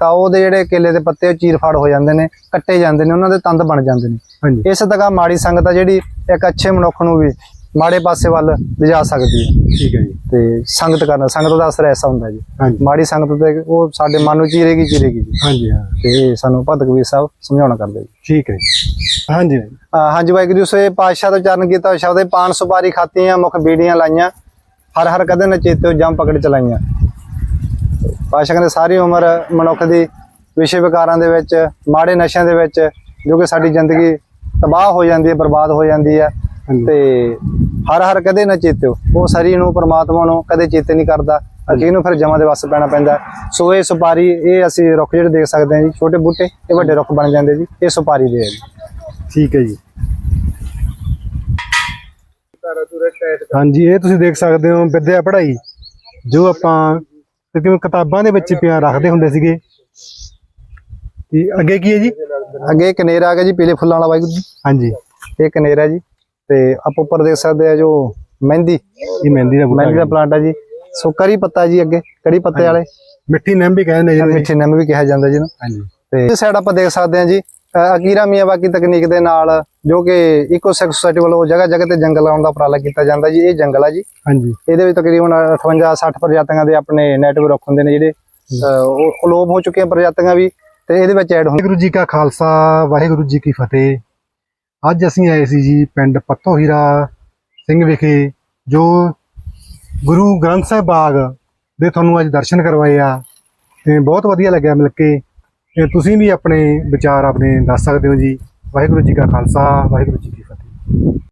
Speaker 2: ਤਾਂ ਉਹਦੇ ਜਿਹੜੇ ਕੇਲੇ ਦੇ ਪੱਤੇ ਉਹ ਚੀਰ ਫਾੜ ਹੋ ਜਾਂਦੇ ਨੇ ਕੱਟੇ ਜਾਂਦੇ ਨੇ ਉਹਨਾਂ ਦੇ ਤੰਦ ਬਣ ਜਾਂਦੇ ਨੇ। ਇਸੇ ਤਰ੍ਹਾਂ ਮਾੜੀ ਸੰਗਤ ਆ ਜਿਹੜੀ ਇੱਕ ਅੱਛੇ ਮਨੁੱਖ ਨੂੰ ਵੀ ਮਾੜੇ ਪਾਸੇ ਵੱਲ ਲਿਜਾ ਸਕਦੀ ਹੈ।
Speaker 1: ਠੀਕ ਹੈ ਜੀ।
Speaker 2: ਤੇ ਸੰਗਤ ਕਰਨਾ ਸੰਗਤ ਦਾ ਅਸਰ ਐਸਾ ਹੁੰਦਾ ਜੀ। ਮਾੜੀ ਸੰਗਤ ਤੇ ਉਹ ਸਾਡੇ ਮਨ ਨੂੰ ਚੀਰੇਗੀ ਚੀਰੇਗੀ ਜੀ।
Speaker 1: ਹਾਂਜੀ ਹਾਂ।
Speaker 2: ਤੇ ਸਾਨੂੰ ਭਗਤ ਕਬੀਰ ਸਾਹਿਬ ਸਮਝਾਉਣਾ ਕਰਦੇ ਜੀ।
Speaker 1: ਠੀਕ ਹੈ। ਹਾਂਜੀ
Speaker 2: ਹਾਂਜੀ। ਵਾਹਿਗੁਰੂ ਜੀ ਸੋਏ ਪਾਤਸ਼ਾਹ ਤੋਂ ਚਰਨ ਕੀਤਾ ਸ਼ਬਦ ਪਾਨ ਸੁਪਾਰੀ ਖਾਤੀਆਂ ਮੁਖ ਬੀੜੀਆਂ ਲਾਈਆਂ ਹਰ ਹਰ ਕਦੇ ਨਚੇਤਿਓ ਜੰਮ ਪਕੜ ਚਲਾਈਆਂ। ਪਾਤਸ਼ਾਹ ਕਹਿੰਦੇ ਸਾਰੀ ਉਮਰ ਮਨੁੱਖ ਦੀ ਵਿਸ਼ੇ ਵਿਕਾਰਾਂ ਦੇ ਵਿੱਚ ਮਾੜੇ ਨਸ਼ਿਆਂ ਦੇ ਵਿੱਚ ਜੋ ਕਿ ਸਾਡੀ ਜ਼ਿੰਦਗੀ ਤਬਾਹ ਹੋ ਜਾਂਦੀ ਹੈ ਬਰਬਾਦ ਹੋ ਜਾਂਦੀ ਹੈ। ਤੇ ਹਰ ਹਰ ਕਦੇ ਨਾ ਚੇਤਿਓ। ਉਹ ਸਰੀ ਨੂੰ ਪ੍ਰਮਾਤਮਾ ਨੂੰ ਕਦੇ ਚੇਤੇ ਨਹੀਂ ਕਰਦਾ। ਅਕੀ ਨੂੰ ਫਿਰ ਜਮਾਂ ਦੇ ਵੱਸ ਪੈਣਾ ਪੈਂਦਾ। ਸੋ ਇਹ ਸੁਪਾਰੀ ਇਹ ਅਸੀਂ ਰੁੱਖ ਜਿਹੜੇ ਦੇਖ ਸਕਦੇ ਹਾਂ ਜੀ ਛੋਟੇ ਬੂਟੇ ਇਹ ਵੱਡੇ ਰੁੱਖ ਬਣ ਜਾਂਦੇ ਜੀ। ਇਹ ਸੁਪਾਰੀ ਦੇ ਹੈ ਜੀ।
Speaker 1: ਠੀਕ ਹੈ ਜੀ। ਹਾਂਜੀ ਇਹ ਤੁਸੀਂ ਦੇਖ ਸਕਦੇ ਹੋ ਵਿਦਿਆ ਪੜ੍ਹਾਈ ਜੋ ਆਪਾਂ ਕਿਉਂਕਿ ਕਿਤਾਬਾਂ ਦੇ ਵਿੱਚ ਪਿਆ ਰੱਖਦੇ ਹੁੰਦੇ ਸੀਗੇ। ਤੇ ਅੱਗੇ ਕੀ ਹੈ ਜੀ?
Speaker 2: ਅੱਗੇ ਕਨੇਰ ਆ ਗਿਆ ਜੀ ਪੀਲੇ ਫੁੱਲਾਂ ਵਾਲਾ ਵਾਹਿਗੁਰੂ ਜੀ।
Speaker 1: ਹਾਂਜੀ।
Speaker 2: ਇਹ ਕਨੇਰ ਜੀ। ਤੇ ਆਪਾਂ ਉੱਪਰ ਦੇਖ ਸਕਦੇ ਆ ਜੋ ਮਹਿੰਦੀ।
Speaker 1: ਇਹ ਮਹਿੰਦੀ ਦਾ ਬੂਟਾ
Speaker 2: ਮਹਿੰਦੀ ਦਾ। ਪਲਾਂਟ ਹੈ ਜੀ। ਸੋ ਕਰੀ ਪੱਤਾ ਜੀ ਅੱਗੇ ਕੜੀ ਪੱਤੇ ਵਾਲੇ।
Speaker 1: ਮਿੱਠੀ ਨਿੰਮ ਵੀ ਕਹਿੰਦੇ ਨੇ
Speaker 2: ਮਿੱਠੇ ਨਿੰਮ ਵੀ ਕਿਹਾ ਜਾਂਦਾ ਜਿਹਨੂੰ।
Speaker 1: ਹਾਂਜੀ।
Speaker 2: ਤੇ ਇਸ ਸਾਈਡ ਆਪਾਂ ਦੇਖ ਸਕਦੇ ਹਾਂ ਜੀ ਅਕੀਰਾ ਮੀਆਵਾਕੀ ਤਕਨੀਕ ਦੇ ਨਾਲ ਜੋ ਕਿ ਇਕੋਸੈਕ ਸੁਸਾਇਟੀ ਵੱਲੋਂ ਜਗ੍ਹਾ ਜਗ੍ਹਾ ਤੇ ਜੰਗਲ ਲਾਉਣ ਦਾ ਉਪਰਾਲਾ ਕੀਤਾ ਜਾਂਦਾ ਜੀ ਇਹ ਜੰਗਲ ਆ ਜੀ।
Speaker 1: ਹਾਂਜੀ।
Speaker 2: ਇਹਦੇ ਵਿੱਚ ਤਕਰੀਬਨ 58 60 ਪ੍ਰਜਾਤੀਆਂ ਦੇ ਆਪਣੇ ਨੈਟਵਰਕ ਰੁੱਖ ਹੁੰਦੇ ਨੇ ਜਿਹੜੇ ਉਹ ਅਲੋਪ ਹੋ ਚੁੱਕੀਆਂ ਪ੍ਰਜਾਤੀਆਂ ਵੀ ਤੇ ਇਹਦੇ ਵਿੱਚ ਐਡ ਹੁੰਦੇ
Speaker 1: ਵਾਹਿਗੁਰੂ ਜੀ ਕਾ ਖਾਲਸਾ ਵਾਹਿਗੁਰੂ ਜੀ ਕੀ ਫਤਿਹ। ਅੱਜ ਅਸੀਂ ਆਏ ਸੀ ਜੀ ਪਿੰਡ ਪੱਤੋ ਹੀਰਾ ਸਿੰਘ ਵਿਖੇ, ਜੋ ਗੁਰੂ ਗ੍ਰੰਥ ਸਾਹਿਬ ਬਾਗ ਦੇ ਤੁਹਾਨੂੰ ਅੱਜ ਦਰਸ਼ਨ ਕਰਵਾਏ ਆ ਤੇ ਬਹੁਤ ਵਧੀਆ ਲੱਗਿਆ ਮਿਲ ਕੇ। ਤੇ ਤੁਸੀਂ ਵੀ ਆਪਣੇ ਵਿਚਾਰ ਆਪਣੇ ਦੱਸ ਸਕਦੇ ਹੋ ਜੀ। ਵਾਹਿਗੁਰੂ ਜੀ ਕਾ ਖਾਲਸਾ, ਵਾਹਿਗੁਰੂ ਜੀ ਕੀ